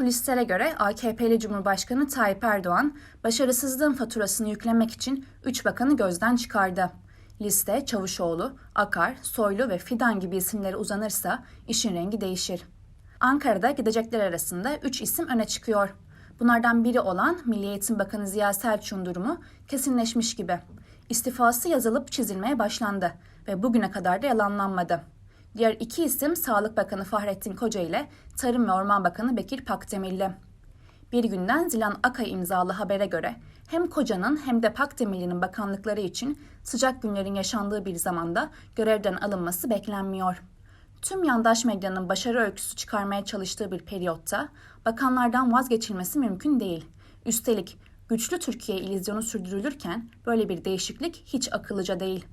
Kulislere göre AKP'li Cumhurbaşkanı Tayyip Erdoğan, başarısızlığın faturasını yüklemek için 3 bakanı gözden çıkardı. Liste Çavuşoğlu, Akar, Soylu ve Fidan gibi isimlere uzanırsa işin rengi değişir. Ankara'da gidecekler arasında 3 isim öne çıkıyor. Bunlardan biri olan Milli Eğitim Bakanı Ziya Selçuk'un durumu kesinleşmiş gibi. İstifası yazılıp çizilmeye başlandı ve bugüne kadar da yalanlanmadı. Diğer iki isim Sağlık Bakanı Fahrettin Koca ile Tarım ve Orman Bakanı Bekir Pakdemirli. Bir günden Zilan Akay imzalı habere göre hem Koca'nın hem de Pakdemirli'nin bakanlıkları için sıcak günlerin yaşandığı bir zamanda görevden alınması beklenmiyor. Tüm yandaş medyanın başarı öyküsü çıkarmaya çalıştığı bir periyotta bakanlardan vazgeçilmesi mümkün değil. Üstelik güçlü Türkiye ilizyonu sürdürülürken böyle bir değişiklik hiç akıllıca değil.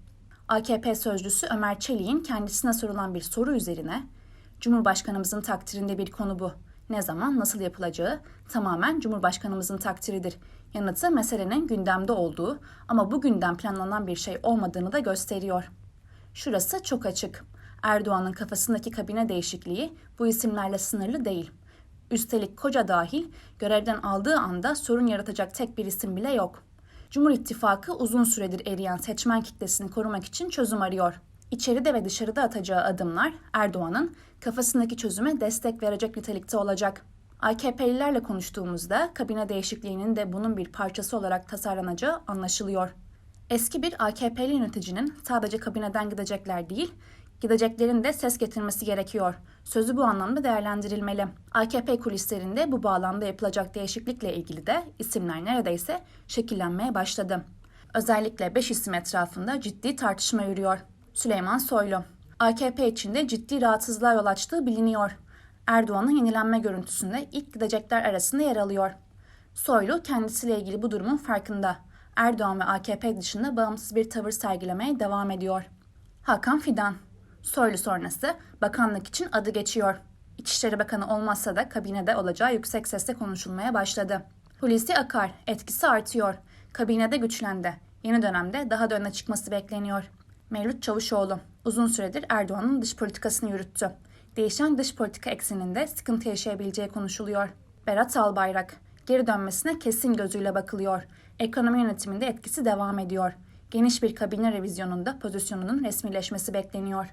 AKP sözcüsü Ömer Çelik'in kendisine sorulan bir soru üzerine Cumhurbaşkanımızın takdirinde bir konu bu. Ne zaman nasıl yapılacağı tamamen Cumhurbaşkanımızın takdiridir. Yanıtı meselenin gündemde olduğu ama bu gündem planlanan bir şey olmadığını da gösteriyor. Şurası çok açık. Erdoğan'ın kafasındaki kabine değişikliği bu isimlerle sınırlı değil. Üstelik koca dahil görevden aldığı anda sorun yaratacak tek bir isim bile yok. Cumhur İttifakı uzun süredir eriyen seçmen kitlesini korumak için çözüm arıyor. İçeride ve dışarıda atacağı adımlar Erdoğan'ın kafasındaki çözüme destek verecek nitelikte olacak. AKP'lilerle konuştuğumuzda kabine değişikliğinin de bunun bir parçası olarak tasarlanacağı anlaşılıyor. Eski bir AKP'li yöneticinin sadece kabineden gidecekler değil, gideceklerin de ses getirmesi gerekiyor. Sözü bu anlamda değerlendirilmeli. AKP kulislerinde bu bağlamda yapılacak değişiklikle ilgili de isimler neredeyse şekillenmeye başladı. Özellikle 5 isim etrafında ciddi tartışma yürüyor. Süleyman Soylu. AKP içinde ciddi rahatsızlığa yol açtığı biliniyor. Erdoğan'ın yenilenme görüntüsünde ilk gidecekler arasında yer alıyor. Soylu kendisiyle ilgili bu durumun farkında. Erdoğan ve AKP dışında bağımsız bir tavır sergilemeye devam ediyor. Hakan Fidan. Soylu sonrası bakanlık için adı geçiyor. İçişleri Bakanı olmazsa da kabinede olacağı yüksek sesle konuşulmaya başladı. Hulusi Akar etkisi artıyor. Kabinede güçlendi. Yeni dönemde daha da öne çıkması bekleniyor. Mevlüt Çavuşoğlu uzun süredir Erdoğan'ın dış politikasını yürüttü. Değişen dış politika ekseninde sıkıntı yaşayabileceği konuşuluyor. Berat Albayrak geri dönmesine kesin gözüyle bakılıyor. Ekonomi yönetiminde etkisi devam ediyor. Geniş bir kabine revizyonunda pozisyonunun resmileşmesi bekleniyor.